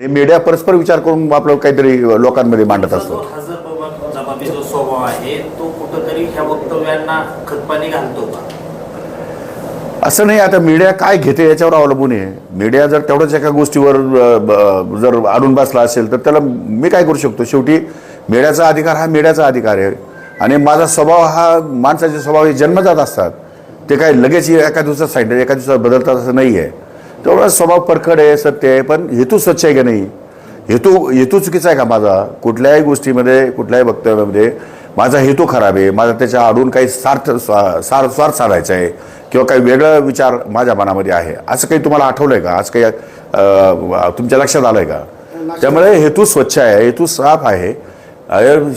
Media परस्पर विचार करून आपलं काहीतरी लोकांमध्ये मांडत असतो. तो हजर बाबा जबाबी जो स्वभाव आहे तो कुठंतरी ह्या वक्तव्यांना खतपाणी घालतो का? असं नाही आता मीडिया काय घेते याच्यावर अवलंबून आहे. मीडिया जर तेवढंच एका गोष्टीवर जर अडून बसला असेल तर त्याला मी काय करू शकतो? शेवटी मीडियाचा अधिकार हा मीडियाचा अधिकार आहे. आणि माझा स्वभाव हा माणसाचे स्वभाव हे जन्मजात असतात. ते काय लगेच एका दिवसात सांगितलं एका दिवसात बदलतात असं नाही आहे तेवढा स्वभाव परखड आहे सत्य आहे पण हेतू स्वच्छ आहे का नाही? हेतू हेतू चुकीचा आहे का माझा? कुठल्याही गोष्टीमध्ये कुठल्याही वक्तव्यामध्ये माझा हेतू खराब आहे. माझा त्याच्या आडून काही सार्थ स्वा- सार स्वार्थ साधायचा आहे किंवा काही वेगळा विचार माझ्या मनामध्ये आहे. असं काही तुम्हाला आठवलं आहे का? असं काही तुमच्या लक्षात आलं आहे का? त्यामुळे हेतू स्वच्छ आहे हेतू साफ आहे.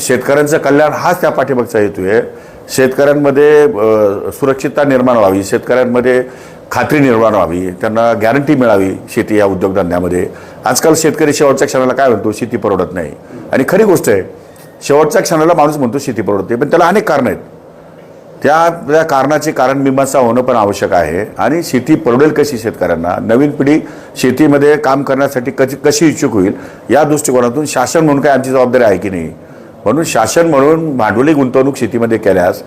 शेतकऱ्यांचं कल्याण हाच त्या पाठीमागचा हेतू आहे. शेतकऱ्यांमध्ये सुरक्षितता निर्माण व्हावी. शेतकऱ्यांमध्ये खात्री निर्माण व्हावी त्यांना गॅरंटी मिळावी शेती या उद्योगधंद्यामध्ये आजकाल शेतकरी शेवटच्या क्षणाला काय म्हणतो शेती परवडत नाही. आणि खरी गोष्ट आहे शेवटच्या क्षणाला माणूस म्हणतो शेती परवडत नाही. पण त्याला अनेक कारणं आहेत. त्या त्या कारणाचे कारण मीमांसा होणं पण आवश्यक आहे. आणि शेती परवडेल कशी शेतकऱ्यांना? नवीन पिढी शेतीमध्ये काम करण्यासाठी कशी कशी इच्छुक होईल? या दृष्टिकोनातून शासन म्हणून काय आमची जबाबदारी आहे की नाही? म्हणून शासन म्हणून भांडवली गुंतवणूक शेतीमध्ये केल्यास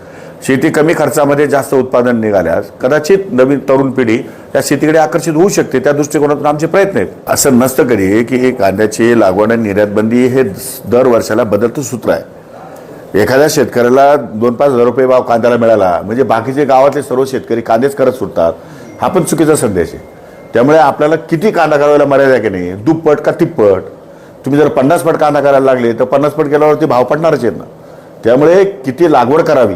शेती कमी खर्चामध्ये जास्त उत्पादन निघाल्यास कदाचित नवीन तरुण पिढी त्या शेतीकडे आकर्षित होऊ शकते त्या दृष्टिकोनातून आमचे प्रयत्न आहेत. असं नसतं कधी की हे कांद्याची लागवड आणि निर्यात बंदी हे दर वर्षाला बदलतं सूत्र आहे. एखाद्या शेतकऱ्याला दोन पाच हजार रुपये भाव कांद्याला मिळाला म्हणजे बाकीचे गावातले सर्व शेतकरी कांदेच करत सुटतात हा पण चुकीचा संदेश आहे. त्यामुळे आपल्याला किती कांदा करायला मर्यादा आहे की नाही? दुप्पट का तिप्पट? तुम्ही जर पन्नास पट कांदा करायला लागले तर पन्नास पट केल्यावरती भाव पडणारच आहेत ना. त्यामुळे किती लागवड करावी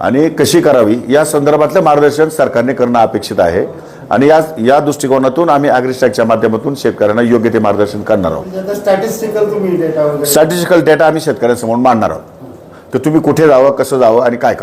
आणि कशी करावी या संदर्भातलं मार्गदर्शन सरकारने करणं अपेक्षित आहे. आणि या या दृष्टिकोनातून आम्ही अग्रिस्टॅकच्या माध्यमातून शेतकऱ्यांना योग्य ते मार्गदर्शन करणार आहोत. म्हणजे स्टॅटिस्टिकल स्टॅटिस्टिकल डेटा आम्ही शेतकऱ्यांसमोर मांडणार आहोत. तर तुम्ही कुठे जावं कसं जावं आणि काय